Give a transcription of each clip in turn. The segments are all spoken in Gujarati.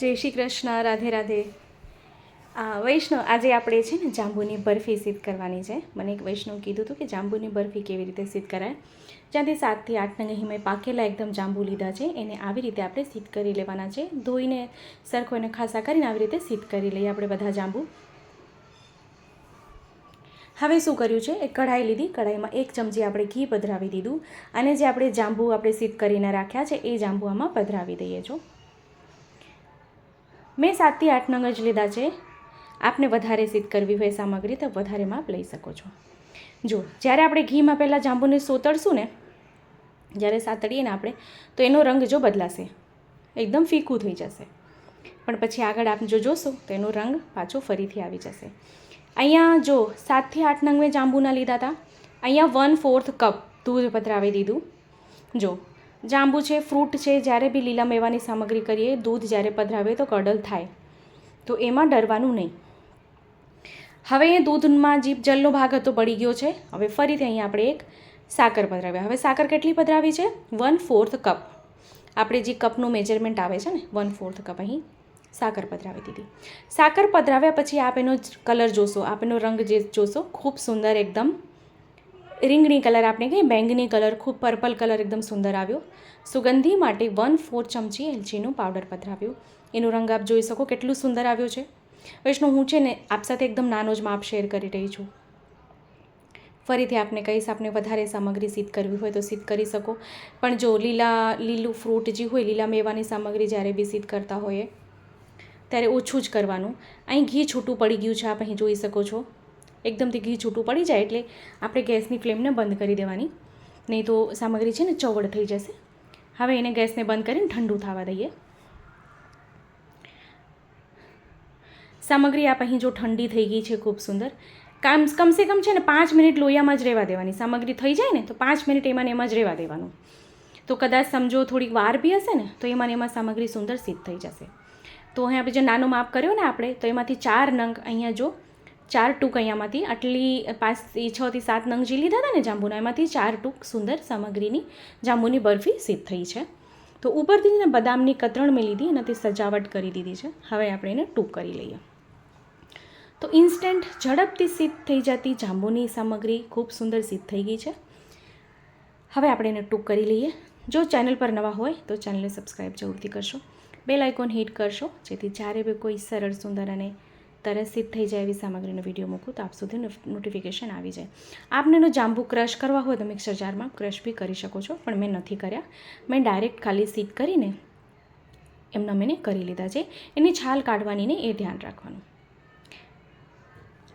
જય શ્રી કૃષ્ણ, રાધે રાધે. વૈષ્ણવ, આજે આપણે છે ને જાંબુની બરફી સિદ્ધ કરવાની છે. મને એક વૈષ્ણવ કીધું હતું કે જાંબુની બરફી કેવી રીતે સિદ્ધ કરાય. જ્યાંથી સાતથી આઠ નંગી મેં પાકેલા એકદમ જાંબુ લીધા છે, એને આવી રીતે આપણે સિદ્ધ કરી લેવાના છે. ધોઈને સરખો એને ખાસા કરીને આવી રીતે સિદ્ધ કરી લઈએ આપણે બધા જાંબુ. હવે શું કર્યું છે? એક કઢાઈ લીધી. કઢાઈમાં એક ચમચી આપણે ઘી પધરાવી દીધું. અને જે આપણે જાંબુ આપણે સિદ્ધ કરીને રાખ્યા છે, એ જાંબુ આમાં પધરાવી દઈએ છો. મેં સાતથી આઠ નંગ જ લીધા છે. આપને વધારે સિદ્ધ કરવી હોય સામગ્રી તો વધારે માપ લઈ શકો છો. જો, જ્યારે આપણે ઘીમાં પહેલાં જાંબુને સોતળશું ને, જ્યારે સાતળીએ ને આપણે, તો એનો રંગ જો બદલાશે, એકદમ ફીકું થઈ જશે. પણ પછી આગળ આપ જો જોશો, તો એનો રંગ પાછો ફરીથી આવી જશે. અહીંયા જો, સાતથી આઠ નંગ મેં જાંબુના લીધા હતા અહીંયા વન ફોર્થ કપ દૂધ પધરાવી દીધું. જો જાંબુ છે, ફ્રૂટ છે, જ્યારે બી લીલા મેવાની સામગ્રી કરીએ, દૂધ જ્યારે પધરાવે તો કડલ થાય. તો એમાં ડરવાનું નહીં. હવે એ દૂધમાં જીભ જલનો ભાગ હતો, બળી ગયો છે. હવે ફરીથી અહીંયા આપણે એક સાકર પધરાવ્યા હવે સાકર કેટલી પધરાવી છે? One fourth cup. આપણે જે કપનું મેજરમેન્ટ આવે છે ને, વન ફોર્થ કપ અહીં સાકર પધરાવી દીધી. સાકર પધરાવ્યા પછી આપ એનો કલર જોશો આપ એનો રંગ જે જોશો, ખૂબ સુંદર એકદમ રીંગણી કલર આપણે કહીએ, બેંગની કલર ખૂબ પર્પલ કલર એકદમ સુંદર આવ્યો. સુગંધી માટે વન ફોર ચમચી એલચીનું પાવડર પધરાવ્યું એનો રંગ આપ જોઈ શકો કેટલું સુંદર આવ્યો છે. વૈષ્ણવ, હું છે ને આપ સાથે એકદમ નાનો જ માપ શેર કરી રહી છું. ફરીથી આપને કહીશ, આપને વધારે સામગ્રી સિદ્ધ કરવી હોય તો સિદ્ધ કરી શકો. પણ જો લીલા, લીલું ફ્રૂટ જે હોય, લીલા મેવાની સામગ્રી જ્યારે બી સિદ્ધ કરતા હોઈએ, ત્યારે ઓછું જ કરવાનું. અહીં ઘી છૂટું પડી ગયું છે, આપ અહીં જોઈ શકો છો. એકદમથી ઘી છૂટું પડી જાય એટલે આપણે ગેસની ફ્લેમને બંધ કરી દેવાની. નહીં તો સામગ્રી છે ને ચવડ થઈ જશે. હવે એને ગેસને બંધ કરીને ઠંડુ થવા દઈએ. સામગ્રી આપ અહીં જો ઠંડી થઈ ગઈ છે, ખૂબ સુંદર. કામ કમસે કમ છે ને પાંચ મિનિટ લોહીયામાં જ રહેવા દેવાની. સામગ્રી થઈ જાય ને તો પાંચ મિનિટ એમાં એમાં જ રહેવા દેવાનું. તો કદાચ સમજો થોડીક વાર બી હશે ને તો એમાં એમાં સામગ્રી સુંદર સિદ્ધ થઈ જશે. તો અહીં આપણે જે નાનો માપ કર્યો ને આપણે, તો એમાંથી ચાર નંગ અહીંયા જો ચાર ટૂંક અહીંયામાંથી. આટલી પાંચથી છથી સાત નંગ જે લીધા હતા ને જાંબુના, એમાંથી ચાર ટૂંક સુંદર સામગ્રીની જાંબુની બરફી સિદ્ધ થઈ છે. તો ઉપરથી ને બદામની કતરણ મેં લીધી એનાથી સજાવટ કરી દીધી છે. હવે આપણે એને ટૂંક કરી લઈએ. તો ઇન્સ્ટન્ટ ઝડપથી સિદ્ધ થઈ જતી જાંબુની સામગ્રી ખૂબ સુંદર સિદ્ધ થઈ ગઈ છે. હવે આપણે એને ટૂંક કરી લઈએ. જો ચેનલ પર નવા હોય તો ચેનલને સબસ્ક્રાઈબ જરૂરથી કરશો. બેલ આઇકોન હિટ કરશો, જેથી જ્યારે બી કોઈ સરળ, સુંદર અને તરત સિદ્ધ થઈ જાય એવી સામગ્રીનો વીડિયો મૂકું તો આપ સુધી નોટિફિકેશન આવી જાય. આપને એનો જાંબુ ક્રશ કરવા હોય તો મિક્સર જારમાં ક્રશ બી કરી શકો છો, પણ મેં નથી કર્યા. મેં ડાયરેક્ટ ખાલી સીટ કરીને એમના મેં કરી લીધા છે. એની છાલ કાઢવાની ને એ ધ્યાન રાખવાનું.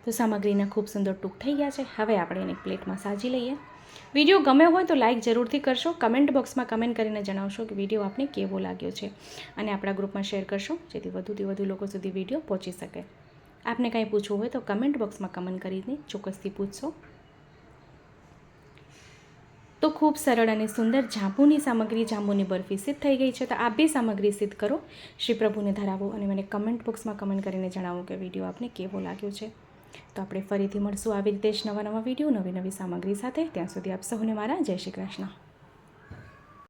તો સામગ્રીના ખૂબ સુંદર ટૂંક થઈ ગયા છે. હવે આપણે એને પ્લેટમાં સાજી લઈએ. વીડિયો ગમ્યો હોય તો લાઇક જરૂરથી કરશો. કમેન્ટ બોક્સમાં કમેન્ટ કરીને જણાવશો કે વીડિયો આપને કેવો લાગ્યો છે. અને આપણા ગ્રુપમાં શેર કરશો, જેથી વધુથી વધુ લોકો સુધી વીડિયો પહોંચી શકે. આપને કાંઈ પૂછવું હોય તો કમેન્ટ બોક્સમાં કમેન્ટ કરીને ચોક્કસથી પૂછશો. તો ખૂબ સરળ અને સુંદર જાંબુની સામગ્રી જાંબુની બરફી સિદ્ધ થઈ ગઈ છે. તો આ બે સામગ્રી સિદ્ધ કરો. શ્રી પ્રભુને ધરાવો અને મને કમેન્ટ બોક્સમાં કમેન્ટ કરીને જણાવો કે વીડિયો આપને કેવો લાગ્યો છે. તો આપણે ફરીથી મળશું આવી રીતે જ નવા નવા વીડિયો નવી નવી સામગ્રી સાથે. ત્યાં સુધી આપ સૌને મારા જય શ્રી કૃષ્ણ.